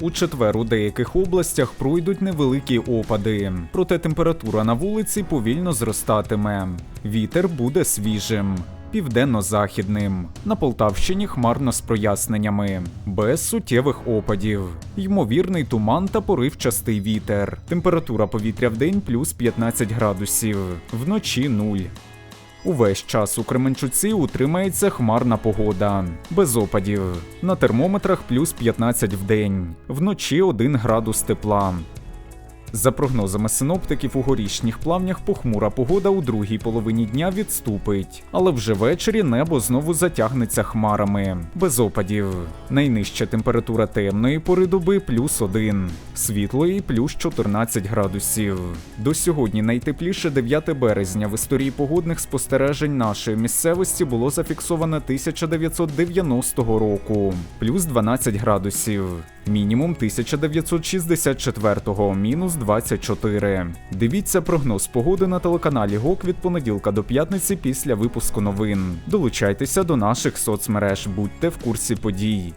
У четвер у деяких областях пройдуть невеликі опади, проте температура на вулиці повільно зростатиме. Вітер буде свіжим. Південно-західним на Полтавщині хмарно з проясненнями, без суттєвих опадів, ймовірний туман та поривчастий вітер. Температура повітря в день плюс 15 градусів, вночі 0. Увесь час у Кременчуці утримається хмарна погода, без опадів. На термометрах плюс 15 в день, вночі 1 градус тепла. За прогнозами синоптиків, у горішніх плавнях похмура погода у другій половині дня відступить, але вже ввечері небо знову затягнеться хмарами, без опадів. Найнижча температура темної пори доби плюс 1, світлої плюс 14 градусів. До сьогодні найтепліше 9 березня в історії погодних спостережень нашої місцевості було зафіксовано 1990 року, плюс 12 градусів. Мінімум 1964-го, мінус 24. Дивіться прогноз погоди на телеканалі ГОК від понеділка до п'ятниці після випуску новин. Долучайтеся до наших соцмереж, будьте в курсі подій.